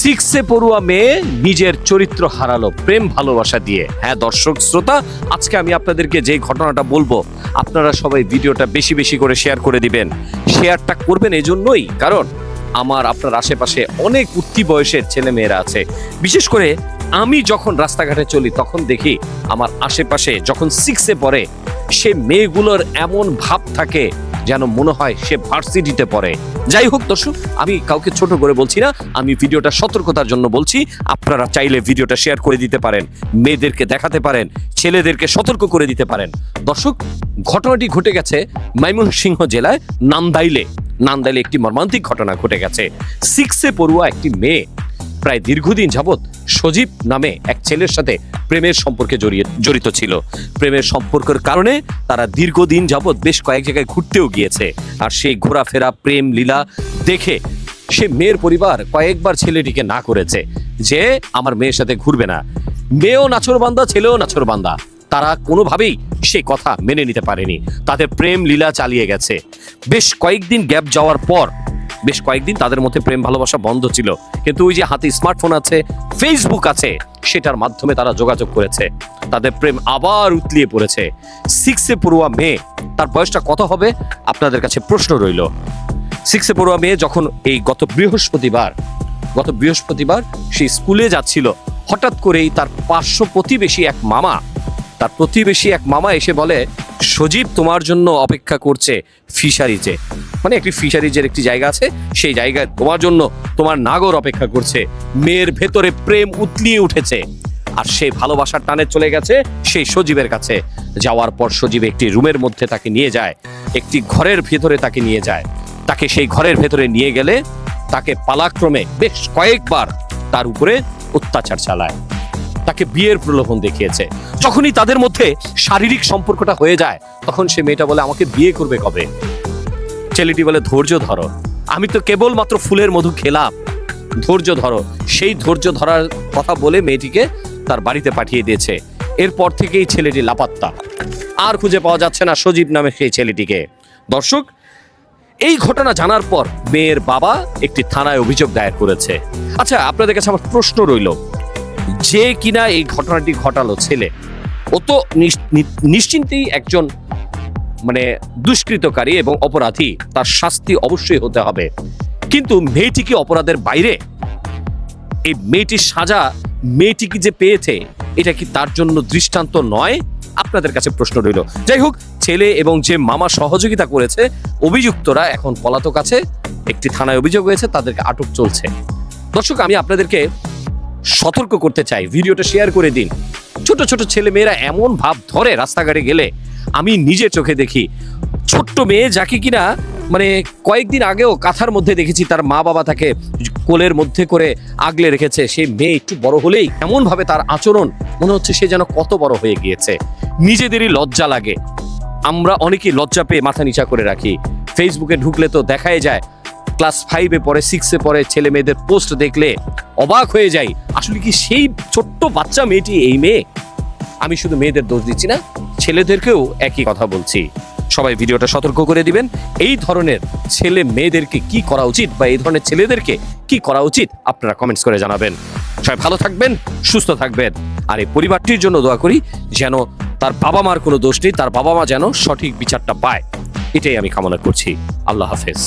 সিক্সে পড়ুয়া মেয়ে নিজের চরিত্র হারালো, প্রেম ভালোবাসা দিয়ে। হ্যাঁ দর্শক, শ্রোতা, আজকে আমি আপনাদেরকে যে ঘটনাটা বলব, আপনারা সবাই ভিডিওটা বেশি বেশি করে শেয়ার করে দিবেন। শেয়ারটা করবেন এজন্যই, কারণ আমার, আপনার আশেপাশে অনেক উত্তি বয়সের ছেলে মেয়েরা আছে। বিশেষ করে আমি যখন রাস্তাঘাটে চলি, তখন দেখি আমার আশেপাশে যখন সিক্সে পড়ে সে মেয়েগুলোর এমন ভাব থাকে যেন মনে হয় সে ভার্সিটিতে পড়ে। যাই হোক দর্শক, আমি কাউকে ছোট করে বলছি না, আমি ভিডিওটা সতর্কতার জন্য বলছি, আপনারা চাইলে ভিডিওটা শেয়ার করে দিতে পারেন, মেয়েদেরকে দেখাতে পারেন, ছেলেদেরকে সতর্ক করে দিতে পারেন। দর্শক, ঘটনাটি ঘটে গেছে ময়মনসিংহ জেলায় নান্দাইলে। নান্দাইলে একটি মর্মান্তিক ঘটনা ঘটে গেছে। সিক্সে পড়ুয়া একটি মেয়ে, প্রায় দীর্ঘদিন যাবৎ সজীব নামে এক ছেলের সাথে প্রেমের সম্পর্কে জড়িয়ে জড়িত ছিল। প্রেমের সম্পর্কের কারণে তারা দীর্ঘদিন যাবৎ বেশ কয়েক জায়গায় ঘুরতেও গিয়েছে। আর সেই ঘোরাফেরা, প্রেম, লীলা দেখে সে মেয়ের পরিবার কয়েকবার ছেলেটিকে না করেছে যে, আমার মেয়ের সাথে ঘুরবে না। মেয়েও নাছরবান্দা ছেলেও নাছরবান্দা তারা কোনোভাবেই সে কথা মেনে নিতে পারেনি। তাদের প্রেম, লীলা চালিয়ে গেছে। বেশ কয়েকদিন গ্যাপ যাওয়ার পর, বেশ কয়েকদিন তাদের মধ্যে প্রেম ভালোবাসা বন্ধ ছিল। কিন্তু ওই যে হাতে স্মার্টফোন আছে ফেসবুক আছে, সেটার মাধ্যমে তারা যোগাযোগ করেছে। তাদের প্রেম আবার উতলিয়ে পড়েছে। সিক্সে পড়ুয়া মেয়ে, তার বয়সটা কত হবে? আপনাদের কাছে প্রশ্ন রইল। সিক্সে পড়ুয়া মেয়ে যখন এই গত বৃহস্পতিবার গত বৃহস্পতিবার সে স্কুলে যাচ্ছিল, হঠাৎ করেই তার পার্শ্ব প্রতিবেশী এক মামা তার প্রতিবেশী এক মামা এসে বলে, সজীব তোমার জন্য অপেক্ষা করছে ফিশারিজে। মানে একটি ফিশারিজের একটি জায়গা আছে, সেই জায়গায় তোমার জন্য তোমার নাগর অপেক্ষা করছে। মেয়ের ভেতরে প্রেম উতলিয়ে উঠেছে। আর সেই ভালোবাসার টানে চলে গেছে সেই সজীবের কাছে। যাওয়ার পর সজীব একটি রুমের মধ্যে তাকে নিয়ে যায়, একটি ঘরের ভেতরে তাকে নিয়ে যায়। তাকে সেই ঘরের ভেতরে নিয়ে গেলে তাকে পালাক্রমে বেশ কয়েকবার তার উপরে অত্যাচার চালায়। তাকে বিয়ের প্রলোভন দেখিয়েছে। যখনই তাদের মধ্যে শারীরিক সম্পর্কটা হয়ে যায়, তখন সে মেয়েটা বলে, আমাকে বিয়ে করবে কবে? ছেলেটি বলে, ধৈর্য ধরো। আমি তো কেবলমাত্র ফুলের মধু খেলাম। ধৈর্য ধরো। সেই ধৈর্য ধরার কথা বলে মেয়েটিকে তার বাড়িতে পাঠিয়ে দিয়েছে। এরপর থেকেই ছেলেটি লাপাত্তা। আর খুঁজে পাওয়া যাচ্ছে না সজীব নামে সেই ছেলেটিকে। দর্শক, এই ঘটনা জানার পর মেয়ের বাবা একটি থানায় অভিযোগ দায়ের করেছে। আচ্ছা আপনাদের কাছে আমার প্রশ্ন রইল। যে কিনা এই ঘটনাটি ঘটালো ছেলে। ও তো নিশ্চিন্তেই একজন মানে দুষ্কৃতকারী এবং অপরাধী। তার শাস্তি অবশ্যই হতে হবে। কিন্তু মেয়েটি কি অপরাধের বাইরে? এই মেয়েটির সাজা মেয়েটি কি যে পেয়েছে, এটা কি তার জন্য দৃষ্টান্ত নয়? আপনাদের কাছে প্রশ্ন রইল। যাই হোক, ছেলে এবং যে মামা সহযোগিতা করেছে, অভিযুক্তরা এখন পলাতক আছে। একটি থানায় অভিযোগ হয়েছে, তাদেরকে আটক চলছে। দর্শক, আমি আপনাদেরকে সতর্ক করতে চাই। ভিডিওটা শেয়ার করে দিন। ছোট ছোট ছেলে মেয়েরা এমন ভাব ধরে রাস্তাঘাটে গেলে আমি নিজে চোখে দেখি। ছোট্ট মেয়ে যাকে কিনা মানে কয়েকদিন আগেও কাঁথার মধ্যে দেখেছি, তার মা বাবা তাকে কোলের মধ্যে করে আগলে রেখেছে। সেই মেয়ে একটু বড় হলেই এমন ভাবে তার আচরণ মনে হচ্ছে সে যেন কত বড় হয়ে গিয়েছে। নিজেদেরই লজ্জা লাগে। আমরা অনেকেই লজ্জা পেয়ে মাথা নিচা করে রাখি। ফেসবুকে ঢুকলে তো দেখাই যায় ক্লাস ফাইভে পড়ে সিক্সে পড়ে, ছেলে মেয়েদের পোস্ট দেখলে অবাক হয়ে যাই, আসলে কি সেই ছোট্ট বাচ্চা মেয়েটি এই মেয়ে? আমি শুধু মেয়েদের দোষ দিচ্ছি না, ছেলেদেরকেও একই কথা বলছি। সবাই ভিডিওটা সতর্ক করে দিবেন, এই ধরনের ছেলে মেয়েদেরকে কি করা উচিত বা এই ধরনের ছেলেদেরকে কি করা উচিত আপনারা কমেন্টস করে জানাবেন। সবাই ভালো থাকবেন, সুস্থ থাকবেন, আর এই পরিবারটির জন্য দোয়া করি যেন তার বাবা মার কোনো দোষ নেই, তার বাবা মা যেন সঠিক বিচারটা পায়। এটাই আমি কামনা করছি। আল্লাহ হাফেজ।